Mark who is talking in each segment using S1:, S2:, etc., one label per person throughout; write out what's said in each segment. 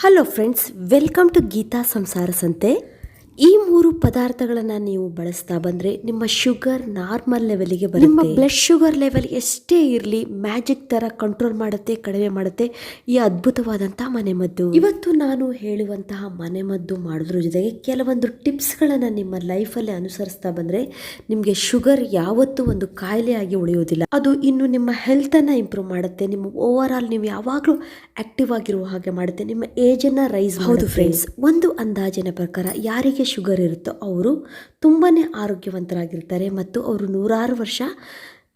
S1: Hello friends welcome to Geetha Samsara Sante ಈ ಮೂರು ಪದಾರ್ಥಗಳನ್ನು ನೀವು ಬಳಸ್ತಾ ಬಂದರೆ ನಿಮ್ಮ ಶುಗರ್ ನಾರ್ಮಲ್ ಲೆವೆಲ್ಗೆ ಬರುತ್ತೆ. ನಿಮ್ಮ ಬ್ಲಡ್ ಶುಗರ್ ಲೆವೆಲ್ ಎಷ್ಟೇ ಇರಲಿ ಮ್ಯಾಜಿಕ್ ಥರ ಕಂಟ್ರೋಲ್ ಮಾಡುತ್ತೆ ಕಡಿಮೆ ಮಾಡುತ್ತೆ ಈ ಅದ್ಭುತವಾದಂತಹ ಮನೆಮದ್ದು. ಇವತ್ತು ನಾನು ಹೇಳುವಂತಹ ಮನೆಮದ್ದು ಮಾಡೋದ್ರ ಜೊತೆಗೆ ಕೆಲವೊಂದು ಟಿಪ್ಸ್ಗಳನ್ನು ನಿಮ್ಮ ಲೈಫಲ್ಲಿ ಅನುಸರಿಸ್ತಾ ಬಂದರೆ ನಿಮಗೆ ಶುಗರ್ ಯಾವತ್ತೂ ಒಂದು ಕಾಯಿಲೆಯಾಗಿ ಉಳಿಯೋದಿಲ್ಲ. ಅದು ಇನ್ನು ನಿಮ್ಮ ಹೆಲ್ತನ್ನು ಇಂಪ್ರೂವ್ ಮಾಡುತ್ತೆ. ನಿಮ್ಮ ಓವರ್ ಆಲ್ ನೀವು ಯಾವಾಗಲೂ ಆಕ್ಟಿವ್ ಆಗಿರುವ ಹಾಗೆ ಮಾಡುತ್ತೆ. ನಿಮ್ಮ ಏಜನ್ನು ರೈಸ್ ಹೌದು ಫ್ರೆಂಡ್ಸ್ ಒಂದು ಅಂದಾಜಿನ ಪ್ರಕಾರ ಯಾರಿಗೆ ಶುಗರ್ ಇರುತ್ತೋ ಅವರು ತುಂಬಾ ಆರೋಗ್ಯವಂತರಾಗಿರ್ತಾರೆ ಮತ್ತು ಅವರು ನೂರಾರು ವರ್ಷ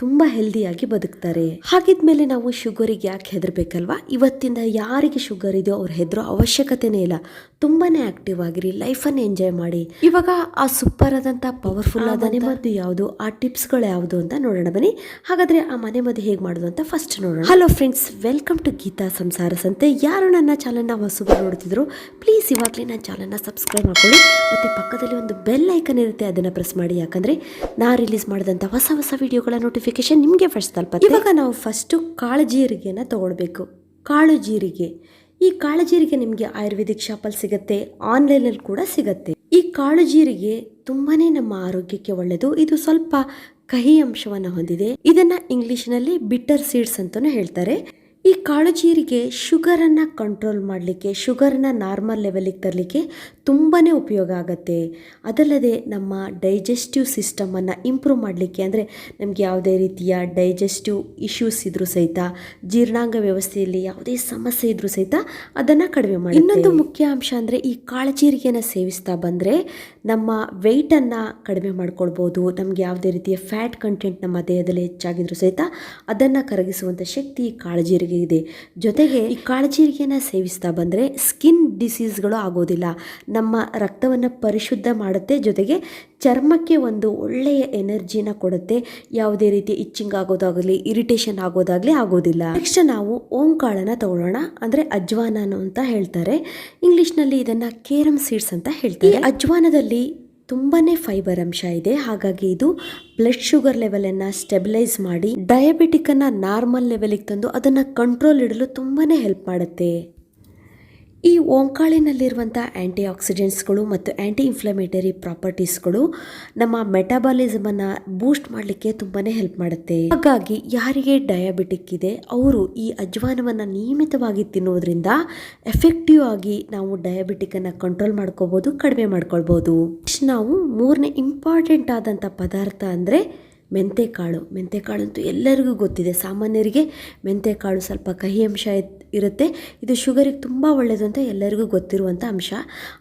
S1: ತುಂಬ ಹೆಲ್ದಿಯಾಗಿ ಬದುಕ್ತಾರೆ. ಹಾಗಿದ್ಮೇಲೆ ನಾವು ಶುಗರಿಗೆ ಯಾಕೆ ಹೆದರ್ಬೇಕಲ್ವಾ? ಇವತ್ತಿಂದ ಯಾರಿಗೆ ಶುಗರ್ ಇದೆಯೋ ಅವ್ರು ಹೆದರೋ ಅವಶ್ಯಕತೆನೇ ಇಲ್ಲ. ತುಂಬಾನೇ ಆಕ್ಟಿವ್ ಆಗಿರಿ ಲೈಫನ್ನು ಎಂಜಾಯ್ ಮಾಡಿ. ಇವಾಗ ಆ ಸೂಪರ್ ಆದಂಥ ಪವರ್ಫುಲ್ ಆದ ಮನೆಮದ್ದು ಯಾವುದು? ಆ ಟಿಪ್ಸ್ಗಳು ಯಾವುದು ಅಂತ ನೋಡೋಣ ಬನ್ನಿ. ಹಾಗಾದ್ರೆ ಆ ಮನೆಮದ್ದು ಹೇಗೆ ಮಾಡೋದು ಅಂತ ಫಸ್ಟ್ ನೋಡೋಣ. Hello friends welcome to Geetha Samsara Sante ಯಾರು ನನ್ನ ಚಾನಲ್ನ ಹೊಸಬರು ನೋಡ್ತಿದ್ರು ಪ್ಲೀಸ್ ಇವಾಗಲೇ ನನ್ನ ಚಾನಲ್ನ ಸಬ್ಸ್ಕ್ರೈಬ್ ಮಾಡ್ಕೊಳ್ಳಿ. ಮತ್ತು ಪಕ್ಕದಲ್ಲಿ ಒಂದು ಬೆಲ್ ಐಕನ್ ಇರುತ್ತೆ ಅದನ್ನು ಪ್ರೆಸ್ ಮಾಡಿ. ಯಾಕಂದರೆ ನಾ ರಿಲೀಸ್ ಮಾಡಿದಂಥ ಹೊಸ ಹೊಸ ವಿಡಿಯೋಗಳ ನೋಟಿಫಿಕೇಶನ್ ನಿಮಗೆ ಫಸ್ಟ್ ತಲುಪುತ್ತೆ. ಇವಾಗ ನಾವು ಫಸ್ಟು ಕಾಳು ಜೀರಿಗೆನ ತೊಗೊಳ್ಬೇಕು. ಕಾಳು ಜೀರಿಗೆ ಈ ಕಾಳು ಜೀರಿಗೆ ನಿಮಗೆ ಆಯುರ್ವೇದಿಕ್ ಶಾಪಲ್ಲಿ ಸಿಗುತ್ತೆ ಆನ್ಲೈನಲ್ಲಿ ಕೂಡ ಸಿಗುತ್ತೆ. ಈ ಕಾಳು ಜೀರಿಗೆ ತುಂಬಾನೇ ನಮ್ಮ ಆರೋಗ್ಯಕ್ಕೆ ಒಳ್ಳೆಯದು ಇದು ಸ್ವಲ್ಪ ಕಹಿ ಅಂಶವನ್ನು ಹೊಂದಿದೆ. ಇದನ್ನ ಇಂಗ್ಲೀಷ್ನಲ್ಲಿ ಬಿಟ್ಟರ್ ಸೀಡ್ಸ್ ಅಂತಾನೂ ಹೇಳ್ತಾರೆ. ಈ ಕಾಳು ಜೀರಿಗೆ ಶುಗರನ್ನು ಕಂಟ್ರೋಲ್ ಮಾಡಲಿಕ್ಕೆ, ಶುಗರನ್ನ ನಾರ್ಮಲ್ ಲೆವೆಲಿಗೆ ತರಲಿಕ್ಕೆ ತುಂಬಾ ಉಪಯೋಗ ಆಗುತ್ತೆ. ಅದಲ್ಲದೆ ನಮ್ಮ ಡೈಜೆಸ್ಟಿವ್ ಸಿಸ್ಟಮನ್ನು ಇಂಪ್ರೂವ್ ಮಾಡಲಿಕ್ಕೆ ಅಂದರೆ ನಮಗೆ ಯಾವುದೇ ರೀತಿಯ ಡೈಜೆಸ್ಟಿವ್ ಇಶ್ಯೂಸ್ ಇದ್ರೂ ಸಹಿತ, ಜೀರ್ಣಾಂಗ ವ್ಯವಸ್ಥೆಯಲ್ಲಿ ಯಾವುದೇ ಸಮಸ್ಯೆ ಇದ್ರೂ ಸಹಿತ ಅದನ್ನು ಕಡಿಮೆ ಮಾಡಿ ಇನ್ನೊಂದು ಮುಖ್ಯ ಅಂಶ ಅಂದರೆ ಈ ಕಾಳು ಜೀರಿಗೆಯನ್ನು ಸೇವಿಸ್ತಾ ಬಂದರೆ ನಮ್ಮ ವೆಯ್ಟನ್ನು ಕಡಿಮೆ ಮಾಡ್ಕೊಳ್ಬೋದು. ನಮಗೆ ಯಾವುದೇ ರೀತಿಯ ಫ್ಯಾಟ್ ಕಂಟೆಂಟ್ ನಮ್ಮ ದೇಹದಲ್ಲಿ ಹೆಚ್ಚಾಗಿದ್ರೂ ಸಹಿತ ಅದನ್ನು ಕರಗಿಸುವಂಥ ಶಕ್ತಿ ಈ ಇದೆ. ಜೊತೆಗೆ ಈ ಕಾಳಜೀರಿಗೆನ ಸೇವಿಸ್ತಾ ಬಂದರೆ ಸ್ಕಿನ್ ಡಿಸೀಸ್ಗಳು ಆಗೋದಿಲ್ಲ. ನಮ್ಮ ರಕ್ತವನ್ನು ಪರಿಶುದ್ಧ ಮಾಡುತ್ತೆ. ಜೊತೆಗೆ ಚರ್ಮಕ್ಕೆ ಒಂದು ಒಳ್ಳೆಯ ಎನರ್ಜಿನ ಕೊಡುತ್ತೆ. ಯಾವುದೇ ರೀತಿ ಇಚ್ಚಿಂಗ್ ಆಗೋದಾಗಲಿ ಇರಿಟೇಷನ್ ಆಗೋದಾಗಲಿ ಆಗೋದಿಲ್ಲ. ನೆಕ್ಸ್ಟ್ ನಾವು ಓಂಕಾಳನ ತಗೊಳ್ಳೋಣ. ಅಂದರೆ ಅಜ್ವಾನನು ಅಂತ ಹೇಳ್ತಾರೆ. ಇಂಗ್ಲಿಷ್ನಲ್ಲಿ ಇದನ್ನು ಕೇರಮ್ ಸೀಡ್ಸ್ ಅಂತ ಹೇಳ್ತಾರೆ. ಅಜ್ವಾನದಲ್ಲಿ ತುಂಬಾ ಫೈಬರ್ ಅಂಶ ಇದೆ. ಹಾಗಾಗಿ ಇದು ಬ್ಲಡ್ ಶುಗರ್ ಲೆವೆಲನ್ನು ಸ್ಟೆಬಿಲೈಸ್ ಮಾಡಿ ಡಯಾಬಿಟಿಕನ್ನು ನಾರ್ಮಲ್ ಲೆವೆಲಿಗೆ ತಂದು ಅದನ್ನು ಕಂಟ್ರೋಲ್ ಇಡಲು ತುಂಬಾ ಹೆಲ್ಪ್ ಮಾಡುತ್ತೆ. ಈ ಓಂಕಾಳಿನಲ್ಲಿರುವಂಥ ಆ್ಯಂಟಿ ಆಕ್ಸಿಡೆಂಟ್ಸ್ಗಳು ಮತ್ತು ಆ್ಯಂಟಿ ಇನ್ಫ್ಲಮೇಟರಿ ಪ್ರಾಪರ್ಟೀಸ್ಗಳು ನಮ್ಮ ಮೆಟಾಬಾಲಿಸಮನ್ನು ಬೂಸ್ಟ್ ಮಾಡಲಿಕ್ಕೆ ತುಂಬಾ ಹೆಲ್ಪ್ ಮಾಡುತ್ತೆ. ಹಾಗಾಗಿ ಯಾರಿಗೆ ಡಯಾಬಿಟಿಕ್ ಇದೆ, ಅವರು ಈ ಅಜ್ವಾನವನ್ನು ನಿಯಮಿತವಾಗಿ ತಿನ್ನೋದ್ರಿಂದ ಎಫೆಕ್ಟಿವ್ ಆಗಿ ನಾವು ಡಯಾಬಿಟಿಕನ್ನು ಕಂಟ್ರೋಲ್ ಮಾಡ್ಕೋಬೋದು, ಕಡಿಮೆ ಮಾಡ್ಕೊಳ್ಬೋದು. ನಾವು ಮೂರನೇ ಇಂಪಾರ್ಟೆಂಟ್ ಆದಂಥ ಪದಾರ್ಥ ಅಂದರೆ ಮೆಂತೆಕಾಳು. ಮೆಂತೆಕಾಳು ಅಂತೂ ಎಲ್ಲರಿಗೂ ಗೊತ್ತಿದೆ. ಸಾಮಾನ್ಯರಿಗೆ ಮೆಂತೆಕಾಳು ಸ್ವಲ್ಪ ಕಹಿ ಅಂಶ ಇರುತ್ತೆ. ಇದು ಶುಗರಿಗೆ ತುಂಬ ಒಳ್ಳೆಯದು ಅಂತ ಎಲ್ಲರಿಗೂ ಗೊತ್ತಿರುವಂಥ ಅಂಶ.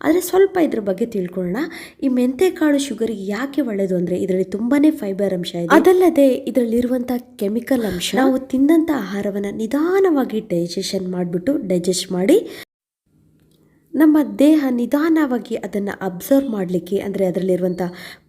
S1: ಆದರೆ ಸ್ವಲ್ಪ ಇದ್ರ ಬಗ್ಗೆ ತಿಳ್ಕೊಳ್ಳೋಣ. ಈ ಮೆಂತೆಕಾಳು ಶುಗರಿಗೆ ಯಾಕೆ ಒಳ್ಳೆಯದು ಅಂದರೆ ಇದರಲ್ಲಿ ತುಂಬಾ ಫೈಬರ್ ಅಂಶ ಇದೆ. ಅದಲ್ಲದೆ ಇದರಲ್ಲಿರುವಂಥ ಕೆಮಿಕಲ್ ಅಂಶ ನಾವು ತಿಂದಂಥ ಆಹಾರವನ್ನು ನಿಧಾನವಾಗಿ ಡೈಜೆಷನ್ ಮಾಡಿಬಿಟ್ಟು ಡೈಜೆಸ್ಟ್ ಮಾಡಿ ನಮ್ಮ ದೇಹ ನಿಧಾನವಾಗಿ ಅದನ್ನು ಅಬ್ಸರ್ವ್ ಮಾಡಲಿಕ್ಕೆ, ಅಂದರೆ ಅದರಲ್ಲಿರುವಂಥ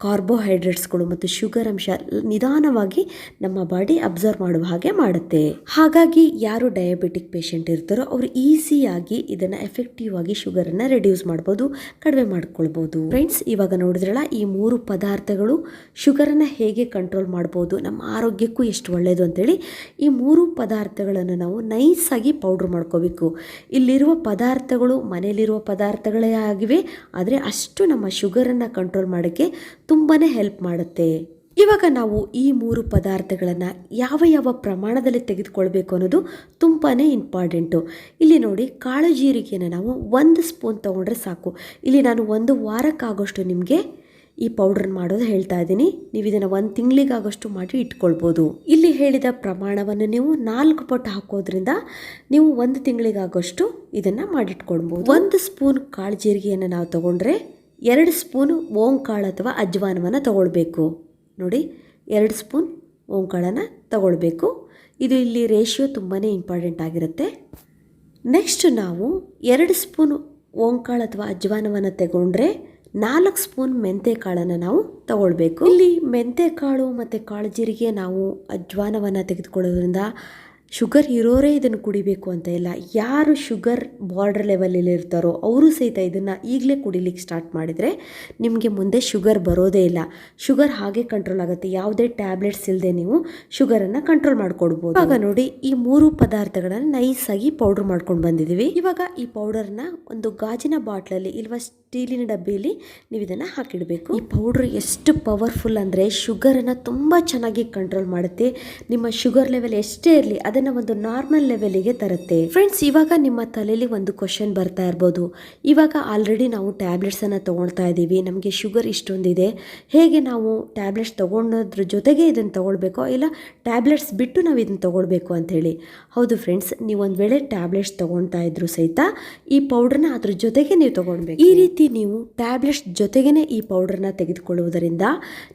S1: ಕಾರ್ಬೋಹೈಡ್ರೇಟ್ಸ್ಗಳು ಮತ್ತು ಶುಗರ್ ಅಂಶ ನಿಧಾನವಾಗಿ ನಮ್ಮ ಬಾಡಿ ಅಬ್ಸರ್ವ್ ಮಾಡುವ ಹಾಗೆ ಮಾಡುತ್ತೆ. ಹಾಗಾಗಿ ಯಾರು ಡಯಾಬಿಟಿಕ್ ಪೇಷಂಟ್ ಇರ್ತಾರೋ ಅವರು ಈಸಿಯಾಗಿ ಇದನ್ನು ಎಫೆಕ್ಟಿವ್ ಆಗಿ ಶುಗರನ್ನು ರೆಡ್ಯೂಸ್ ಮಾಡ್ಬೋದು, ಕಡಿಮೆ ಮಾಡ್ಕೊಳ್ಬೋದು. ಫ್ರೆಂಡ್ಸ್ ಇವಾಗ ನೋಡಿದ್ರಲ್ಲ ಈ ಮೂರು ಪದಾರ್ಥಗಳು ಶುಗರನ್ನು ಹೇಗೆ ಕಂಟ್ರೋಲ್ ಮಾಡ್ಬೋದು, ನಮ್ಮ ಆರೋಗ್ಯಕ್ಕೂ ಎಷ್ಟು ಒಳ್ಳೆಯದು ಅಂತೇಳಿ, ಈ ಮೂರು ಪದಾರ್ಥಗಳನ್ನು ನಾವು ನೈಸಾಗಿ ಪೌಡ್ರ್ ಮಾಡ್ಕೋಬೇಕು. ಇಲ್ಲಿರುವ ಪದಾರ್ಥಗಳು ಮನೆಯಲ್ಲಿರುವ ಪದಾರ್ಥಗಳೇ ಆಗಿವೆ, ಆದರೆ ಅಷ್ಟು ನಮ್ಮ ಶುಗರನ್ನು ಕಂಟ್ರೋಲ್ ಮಾಡೋಕ್ಕೆ ತುಂಬಾ ಹೆಲ್ಪ್ ಮಾಡುತ್ತೆ. ಇವಾಗ ನಾವು ಈ ಮೂರು ಪದಾರ್ಥಗಳನ್ನು ಯಾವ ಯಾವ ಪ್ರಮಾಣದಲ್ಲಿ ತೆಗೆದುಕೊಳ್ಬೇಕು ಅನ್ನೋದು ತುಂಬಾ ಇಂಪಾರ್ಟೆಂಟು ಇಲ್ಲಿ ನೋಡಿ ಕಾಳು ಜೀರಿಗೆನ ನಾವು ಒಂದು ಸ್ಪೂನ್ ತೊಗೊಂಡ್ರೆ ಸಾಕು. ಇಲ್ಲಿ ನಾನು ಒಂದು ವಾರಕ್ಕಾಗೋಷ್ಟು ನಿಮಗೆ ಈ ಪೌಡರ್ ಮಾಡೋದು ಹೇಳ್ತಾ ಇದ್ದೀನಿ. ನೀವು ಇದನ್ನು ಒಂದು ತಿಂಗಳಿಗಾಗಷ್ಟು ಮಾಡಿ ಇಟ್ಕೊಳ್ಬೋದು. ಇಲ್ಲಿ ಹೇಳಿದ ಪ್ರಮಾಣವನ್ನು ನೀವು ನಾಲ್ಕು ಪಟ್ಟು ಹಾಕೋದ್ರಿಂದ ನೀವು ಒಂದು ತಿಂಗಳಿಗಾಗಷ್ಟು ಇದನ್ನು ಮಾಡಿಟ್ಕೊಳ್ಬೋದು. ಒಂದು ಸ್ಪೂನ್ ಕಾಳು ಜೀರಿಗೆಯನ್ನು ನಾವು ತೊಗೊಂಡ್ರೆ ಎರಡು ಸ್ಪೂನ್ ಓಂಕಾಳು ಅಥವಾ ಅಜ್ವಾನವನ್ನು ತಗೊಳ್ಬೇಕು. ನೋಡಿ, ಎರಡು ಸ್ಪೂನ್ ಓಂಕಾಳನ್ನು ತಗೊಳ್ಬೇಕು. ಇದು ಇಲ್ಲಿ ರೇಷಿಯೋ ತುಂಬಾ ಇಂಪಾರ್ಟೆಂಟ್ ಆಗಿರುತ್ತೆ. ನೆಕ್ಸ್ಟ್ ನಾವು ಎರಡು ಸ್ಪೂನ್ ಓಂಕಾಳು ಅಥವಾ ಅಜ್ವಾನವನ್ನು ತಗೊಂಡ್ರೆ ನಾಲ್ಕು ಸ್ಪೂನ್ ಮೆಂತೆ ಕಾಳನ್ನು ನಾವು ತಗೊಳ್ಬೇಕು. ಇಲ್ಲಿ ಮೆಂತೆ ಕಾಳು ಮತ್ತು ಕಾಳು ಜೀರಿಗೆ ನಾವು ಅಜ್ವಾನವನ್ನು ತೆಗೆದುಕೊಳ್ಳೋದ್ರಿಂದ ಶುಗರ್ ಇರೋರೇ ಇದನ್ನು ಕುಡಿಬೇಕು ಅಂತ ಇಲ್ಲ. ಯಾರು ಶುಗರ್ ಬಾರ್ಡರ್ ಲೆವೆಲಲ್ಲಿ ಇರ್ತಾರೋ ಅವರು ಸಹಿತ ಇದನ್ನು ಈಗಲೇ ಕುಡಿಲಿಕ್ಕೆ ಸ್ಟಾರ್ಟ್ ಮಾಡಿದರೆ ನಿಮಗೆ ಮುಂದೆ ಶುಗರ್ ಬರೋದೇ ಇಲ್ಲ. ಶುಗರ್ ಹಾಗೆ ಕಂಟ್ರೋಲ್ ಆಗುತ್ತೆ. ಯಾವುದೇ ಟ್ಯಾಬ್ಲೆಟ್ಸ್ ಇಲ್ಲದೆ ನೀವು ಶುಗರನ್ನು ಕಂಟ್ರೋಲ್ ಮಾಡ್ಕೊಡ್ಬೋದು. ಇವಾಗ ನೋಡಿ, ಈ ಮೂರು ಪದಾರ್ಥಗಳನ್ನು ನೈಸಾಗಿ ಪೌಡ್ರ್ ಮಾಡ್ಕೊಂಡು ಬಂದಿದ್ದೀವಿ ಇವಾಗ ಈ ಪೌಡರ್ನ ಒಂದು ಗಾಜಿನ ಬಾಟ್ಲಲ್ಲಿ ಇಲ್ವಾ ಸ್ಟೀಲಿನ ಡಬ್ಬಿಯಲ್ಲಿ ನೀವು ಇದನ್ನು ಹಾಕಿಡಬೇಕು. ಈ ಪೌಡ್ರ್ ಎಷ್ಟು ಪವರ್ಫುಲ್ ಅಂದರೆ ಶುಗರನ್ನು ತುಂಬ ಚೆನ್ನಾಗಿ ಕಂಟ್ರೋಲ್ ಮಾಡುತ್ತೆ. ನಿಮ್ಮ ಶುಗರ್ ಲೆವೆಲ್ ಎಷ್ಟೇ ಇರಲಿ ಅದನ್ನು ಒಂದು ನಾರ್ಮಲ್ ಲೆವೆಲಿಗೆ ತರುತ್ತೆ. ಫ್ರೆಂಡ್ಸ್ ಇವಾಗ ನಿಮ್ಮ ತಲೆಯಲ್ಲಿ ಒಂದು ಕ್ವಶನ್ ಬರ್ತಾ ಇರ್ಬೋದು. ಇವಾಗ ಆಲ್ರೆಡಿ ನಾವು ಟ್ಯಾಬ್ಲೆಟ್ಸನ್ನು ತೊಗೊಳ್ತಾ ಇದ್ದೀವಿ ನಮಗೆ ಶುಗರ್ ಇಷ್ಟೊಂದಿದೆ. ಹೇಗೆ ನಾವು ಟ್ಯಾಬ್ಲೆಟ್ಸ್ ತೊಗೊಳೋದ್ರ ಜೊತೆಗೆ ಇದನ್ನು ತೊಗೊಳ್ಬೇಕೋ ಇಲ್ಲ ಟ್ಯಾಬ್ಲೆಟ್ಸ್ ಬಿಟ್ಟು ನಾವು ಇದನ್ನು ತೊಗೊಳ್ಬೇಕು ಅಂಥೇಳಿ ಹೌದು ಫ್ರೆಂಡ್ಸ್ ನೀವು ಒಂದು ವೇಳೆ ಟ್ಯಾಬ್ಲೆಟ್ಸ್ ತೊಗೊಳ್ತಾ ಇದ್ರು ಸಹಿತ ಈ ಪೌಡ್ರನ್ನ ಅದ್ರ ಜೊತೆಗೆ ನೀವು ತೊಗೊಳ್ಬೇಕು. ಈ ರೀತಿ ನೀವು ಟ್ಯಾಬ್ಲೆಟ್ಸ್ ಜೊತೆಗೇ ಈ ಪೌಡರ್ನ ತೆಗೆದುಕೊಳ್ಳುವುದರಿಂದ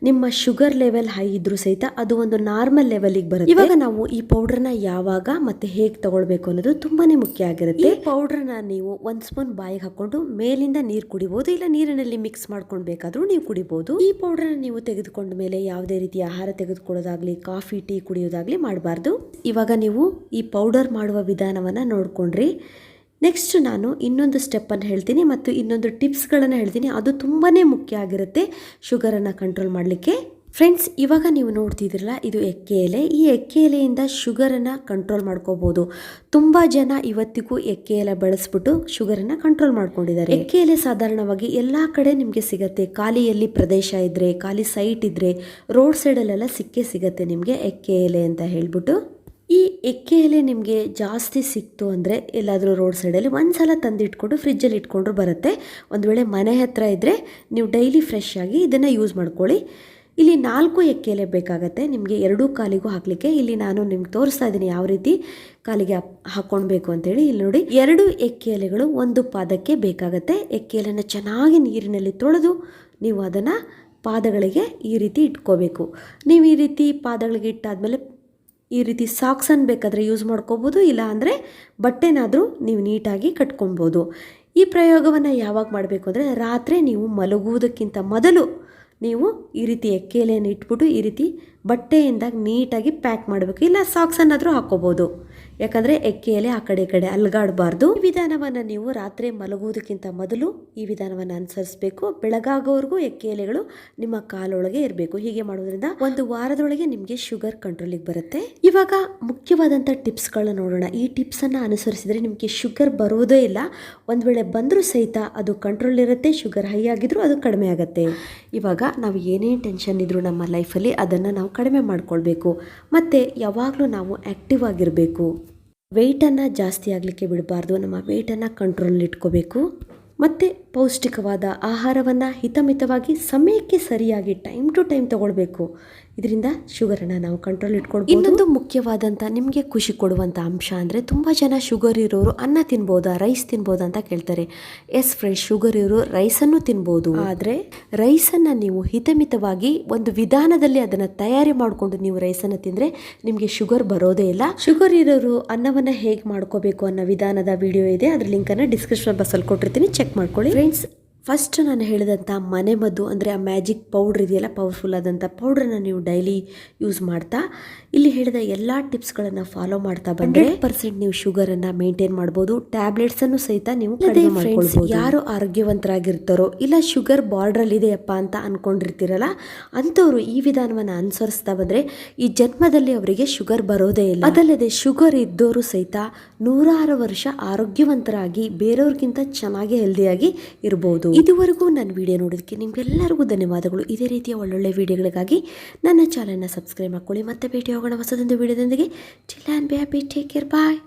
S1: ನಿಮ್ಮ ಶುಗರ್ ಲೆವೆಲ್ ಹೈ ಇದ್ರೂ ಸಹಿತ ಅದು ಒಂದು ನಾರ್ಮಲ್ ಲೆವೆಲಿಗೆ ಬರುತ್ತೆ. ಇವಾಗ ನಾವು ಈ ಪೌಡರ್ನ ಯಾವಾಗ ಮತ್ತೆ ಹೇಗೆ ತಗೊಳ್ಬೇಕು ಅನ್ನೋದು ತುಂಬಾನೇ ಮುಖ್ಯ ಆಗಿರುತ್ತೆ. ಈ ಪೌಡರ್ನ ನೀವು ಒಂದ್ ಸ್ಪೂನ್ ಬಾಯಿಗೆ ಹಾಕೊಂಡು ಮೇಲಿಂದ ನೀರು ಕುಡಿಬಹುದು ಇಲ್ಲ ನೀರಿನಲ್ಲಿ ಮಿಕ್ಸ್ ಮಾಡ್ಕೊಂಡು ಬೇಕಾದ್ರೂ ನೀವು ಕುಡಿಬಹುದು ಈ ಪೌಡರ್ನ ನೀವು ತೆಗೆದುಕೊಂಡ ಮೇಲೆ ಯಾವುದೇ ರೀತಿಯ ಆಹಾರ ತೆಗೆದುಕೊಳ್ಳೋದಾಗ್ಲಿ ಕಾಫಿ ಟೀ ಕುಡಿಯೋದಾಗ್ಲಿ ಮಾಡಬಾರ್ದು. ಇವಾಗ ನೀವು ಈ ಪೌಡರ್ ಮಾಡುವ ವಿಧಾನವನ್ನ ನೋಡ್ಕೊಂಡ್ರಿ. ನೆಕ್ಸ್ಟ್ ನಾನು ಇನ್ನೊಂದು ಸ್ಟೆಪ್ಪನ್ನು ಹೇಳ್ತೀನಿ ಮತ್ತು ಇನ್ನೊಂದು ಟಿಪ್ಸ್ಗಳನ್ನು ಹೇಳ್ತೀನಿ. ಅದು ತುಂಬಾ ಮುಖ್ಯ ಆಗಿರುತ್ತೆ. ಶುಗರನ್ನು ಕಂಟ್ರೋಲ್ ಮಾಡಲಿಕ್ಕೆ. ಫ್ರೆಂಡ್ಸ್ ಇವಾಗ ನೀವು ನೋಡ್ತಿದ್ರಲ್ಲ ಇದು ಎಕ್ಕೆ ಎಲೆ. ಈ ಎಕ್ಕೆ ಎಲೆಯಿಂದ ಶುಗರನ್ನು ಕಂಟ್ರೋಲ್ ಮಾಡ್ಕೋಬೋದು. ತುಂಬ ಜನ ಇವತ್ತಿಗೂ ಎಕ್ಕೆ ಎಲೆ ಬಳಸ್ಬಿಟ್ಟು ಶುಗರನ್ನು ಕಂಟ್ರೋಲ್ ಮಾಡ್ಕೊಂಡಿದ್ದಾರೆ. ಎಕ್ಕೆ ಎಲೆ ಸಾಧಾರಣವಾಗಿ ಎಲ್ಲ ಕಡೆ ನಿಮಗೆ ಸಿಗುತ್ತೆ. ಖಾಲಿಯಲ್ಲಿ ಪ್ರದೇಶ ಇದ್ದರೆ ಖಾಲಿ ಸೈಟ್ ಇದ್ದರೆ ರೋಡ್ ಸೈಡಲ್ಲೆಲ್ಲ ಸಿಕ್ಕೇ ಸಿಗುತ್ತೆ ನಿಮಗೆ ಎಕ್ಕೆ ಎಲೆ ಅಂತ ಹೇಳ್ಬಿಟ್ಟು. ಈ ಎಕ್ಕೆ ಎಲೆ ನಿಮಗೆ ಜಾಸ್ತಿ ಸಿಕ್ತು ಅಂದರೆ ಎಲ್ಲಾದರೂ ರೋಡ್ ಸೈಡಲ್ಲಿ ಒಂದು ಸಲ ತಂದಿಟ್ಕೊಂಡು ಫ್ರಿಜ್ಜಲ್ಲಿ ಇಟ್ಕೊಂಡ್ರು ಬರುತ್ತೆ. ಒಂದು ವೇಳೆ ಮನೆ ಹತ್ತಿರ ಇದ್ದರೆ ನೀವು ಡೈಲಿ ಫ್ರೆಶ್ ಆಗಿ ಇದನ್ನು ಯೂಸ್ ಮಾಡ್ಕೊಳ್ಳಿ. ಇಲ್ಲಿ ನಾಲ್ಕು ಎಕ್ಕೆ ಎಲೆ ಬೇಕಾಗತ್ತೆ. ನಿಮಗೆ ಎರಡೂ ಕಾಲಿಗೂ ಹಾಕಲಿಕ್ಕೆ ಇಲ್ಲಿ ನಾನು ನಿಮ್ಗೆ ತೋರಿಸ್ತಾ ಇದ್ದೀನಿ ಯಾವ ರೀತಿ ಕಾಲಿಗೆ ಹಾಕ್- ಹಾಕ್ಕೊಳ್ಬೇಕು ಅಂತೇಳಿ. ಇಲ್ಲಿ ನೋಡಿ, ಎರಡು ಎಕ್ಕೆ ಎಲೆಗಳು ಒಂದು ಪಾದಕ್ಕೆ ಬೇಕಾಗತ್ತೆ. ಎಕ್ಕೆ ಎಲೆನ ಚೆನ್ನಾಗಿ ನೀರಿನಲ್ಲಿ ತೊಳೆದು ನೀವು ಅದನ್ನು ಪಾದಗಳಿಗೆ ಈ ರೀತಿ ಇಟ್ಕೋಬೇಕು. ನೀವು ಈ ರೀತಿ ಪಾದಗಳಿಗೆ ಇಟ್ಟಾದ್ಮೇಲೆ ಈ ರೀತಿ ಸಾಕ್ಸನ್ನು ಬೇಕಾದರೆ ಯೂಸ್ ಮಾಡ್ಕೋಬೋದು, ಇಲ್ಲ ಅಂದರೆ ಬಟ್ಟೆನಾದರೂ ನೀವು ನೀಟಾಗಿ ಕಟ್ಕೊಬೋದು. ಈ ಪ್ರಯೋಗವನ್ನು ಯಾವಾಗ ಮಾಡಬೇಕು ಅಂದರೆ ರಾತ್ರಿ ನೀವು ಮಲಗುವುದಕ್ಕಿಂತ ಮೊದಲು ನೀವು ಈ ರೀತಿ ಎಕ್ಕೆಲೆಯನ್ನು ಇಟ್ಬಿಟ್ಟು ಈ ರೀತಿ ಬಟ್ಟೆಯಿಂದ ನೀಟಾಗಿ ಪ್ಯಾಕ್ ಮಾಡಬೇಕು, ಇಲ್ಲ ಸಾಕ್ಸನ್ನಾದರೂ ಹಾಕ್ಕೋಬೋದು. ಯಾಕಂದರೆ ಎಕ್ಕೆ ಎಲೆ ಆ ಕಡೆ ಈ ಕಡೆ ಅಲ್ಗಾಡಬಾರ್ದು. ಈ ವಿಧಾನವನ್ನು ನೀವು ರಾತ್ರಿ ಮಲಗುವುದಕ್ಕಿಂತ ಮೊದಲು ಈ ವಿಧಾನವನ್ನು ಅನುಸರಿಸಬೇಕು. ಬೆಳಗಾಗೋವರೆಗೂ ಎಕ್ಕೆ ಎಲೆಗಳು ನಿಮ್ಮ ಕಾಲೊಳಗೆ ಇರಬೇಕು. ಹೀಗೆ ಮಾಡೋದ್ರಿಂದ ಒಂದು ವಾರದೊಳಗೆ ನಿಮಗೆ ಶುಗರ್ ಕಂಟ್ರೋಲಿಗೆ ಬರುತ್ತೆ. ಇವಾಗ ಮುಖ್ಯವಾದಂಥ ಟಿಪ್ಸ್ಗಳನ್ನ ನೋಡೋಣ. ಈ ಟಿಪ್ಸನ್ನು ಅನುಸರಿಸಿದರೆ ನಿಮಗೆ ಶುಗರ್ ಬರೋದೇ ಇಲ್ಲ. ಒಂದು ವೇಳೆ ಬಂದರೂ ಸಹಿತ ಅದು ಕಂಟ್ರೋಲ್ ಇರುತ್ತೆ, ಶುಗರ್ ಹೈ ಆಗಿದ್ರೂ ಅದು ಕಡಿಮೆ ಆಗುತ್ತೆ. ಇವಾಗ ನಾವು ಏನೇ ಟೆನ್ಷನ್ ಇದ್ರೂ ನಮ್ಮ ಲೈಫಲ್ಲಿ ಅದನ್ನು ನಾವು ಕಡಿಮೆ ಮಾಡ್ಕೊಳ್ಬೇಕು. ಮತ್ತು ಯಾವಾಗಲೂ ನಾವು ಆ್ಯಕ್ಟಿವ್ ಆಗಿರಬೇಕು. ವೆಯ್ಟನ್ನು ಜಾಸ್ತಿ ಆಗಲಿಕ್ಕೆ ಬಿಡಬಾರ್ದು. ನಮ್ಮ ವೆಯ್ಟನ್ನು ಕಂಟ್ರೋಲ್ ಇಟ್ಕೋಬೇಕು. ಮತ್ತು ಪೌಷ್ಟಿಕವಾದ ಆಹಾರವನ್ನು ಹಿತಮಿತವಾಗಿ ಸಮಯಕ್ಕೆ ಸರಿಯಾಗಿ ಟೈಮ್ ಟು ಟೈಮ್ ತಗೊಳ್ಬೇಕು. ಇದರಿಂದ ಶುಗರನ್ನು ನಾವು ಕಂಟ್ರೋಲ್ ಇಟ್ಕೊಳ್ಬೋದು. ಇನ್ನೊಂದು ಮುಖ್ಯವಾದಂಥ ನಿಮಗೆ ಖುಷಿ ಕೊಡುವಂಥ ಅಂಶ ಅಂದರೆ ತುಂಬ ಜನ ಶುಗರ್ ಇರೋರು ಅನ್ನ ತಿನ್ಬೋದಾ ರೈಸ್ ತಿನ್ಬೋದಾ ಅಂತ ಕೇಳ್ತಾರೆ. ಎಸ್ ಫ್ರೆಂಡ್ಸ್ ಶುಗರ್ ಇರೋರು ರೈಸನ್ನು ತಿನ್ಬೋದು. ಆದರೆ? ರೈಸನ್ನು ನೀವು ಹಿತಮಿತವಾಗಿ ಒಂದು ವಿಧಾನದಲ್ಲಿ ಅದನ್ನು ತಯಾರಿ ಮಾಡಿಕೊಂಡು ನೀವು ರೈಸನ್ನು ತಿಂದರೆ ನಿಮಗೆ ಶುಗರ್ ಬರೋದೇ ಇಲ್ಲ. ಶುಗರ್ ಇರೋರು ಅನ್ನವನ್ನು ಹೇಗೆ ಮಾಡ್ಕೋಬೇಕು ಅನ್ನೋ ವಿಧಾನದ ವಿಡಿಯೋ ಇದೆ. ಅದ್ರ ಲಿಂಕನ್ನು ಡಿಸ್ಕ್ರಿಪ್ಷನ್ ಬಾಕ್ಸಲ್ಲಿ ಕೊಟ್ಟಿರ್ತೀನಿ. ಚೆಕ್ ಮಾಡ್ಕೊಳ್ಳಿ. ಫ್ರೆಂಡ್ಸ್ ಫಸ್ಟ್ ನಾನು ಹೇಳಿದಂಥ ಮನೆ ಮದ್ದು ಅಂದರೆ ಆ ಮ್ಯಾಜಿಕ್ ಪೌಡ್ರ್ ಇದೆಯಲ್ಲ ಪವರ್ಫುಲ್ ಆದಂಥ ಪೌಡ್ರನ್ನು ನೀವು ಡೈಲಿ ಯೂಸ್ ಮಾಡ್ತಾ ಇಲ್ಲಿ ಹೇಳಿದ ಟಿಪ್ಸ್ ಟಿಪ್ಸ್ಗಳನ್ನು ಫಾಲೋ ಮಾಡ್ತಾ ಬಂದ್ರೆ ಪರ್ಸೆಂಟ್ ನೀವು ಶುಗರ್ ಶುಗರನ್ನು ಮೇಂಟೈನ್ ಟ್ಯಾಬ್ಲೆಟ್ಸ್ ಅನ್ನು ಸಹಿತ ನೀವು ಕಡಿಮೆ ಮಾಡ್ಕೊಳ್ಬೋದು. ಯಾರು ಆರೋಗ್ಯವಂತರಾಗಿರ್ತಾರೋ ಇಲ್ಲ ಶುಗರ್ ಬಾರ್ಡ್ರಲ್ಲಿ ಇದೆಯಪ್ಪ ಅಂತ ಅನ್ಕೊಂಡಿರ್ತೀರಲ್ಲ ಅಂತವ್ರು ಈ ವಿಧಾನವನ್ನ ಅನುಸರಿಸ್ತಾ ಬಂದ್ರೆ ಈ ಜನ್ಮದಲ್ಲಿ ಅವರಿಗೆ ಶುಗರ್ ಬರೋದೇ ಇಲ್ಲ. ಅದಲ್ಲದೆ ಶುಗರ್ ಇದ್ದವರು ಸಹಿತ ನೂರಾರು ವರ್ಷ ಆರೋಗ್ಯವಂತರಾಗಿ ಬೇರೆಯವ್ರಿಗಿಂತ ಚೆನ್ನಾಗಿ ಹೆಲ್ದಿಯಾಗಿ ಇರಬಹುದು ಇದುವರೆಗೂ ನನ್ನ ವಿಡಿಯೋ ನೋಡೋದಕ್ಕೆ ನಿಮ್ಗೆಲ್ಲರಿಗೂ ಧನ್ಯವಾದಗಳು. ಇದೇ ರೀತಿಯ ಒಳ್ಳೊಳ್ಳೆ ವಿಡಿಯೋಗಳಿಗಾಗಿ ನನ್ನ ಚಾನಲ್ನ ಸಬ್ಸ್ಕ್ರೈಬ್ ಮಾಡ್ಕೊಳ್ಳಿ. ಮತ್ತೆ ಭೇಟಿ ಹೋಗೋಣ ಹೊಸದೊಂದು ವಿಡಿಯೋದೊಂದಿಗೆ chill and be happy take care bye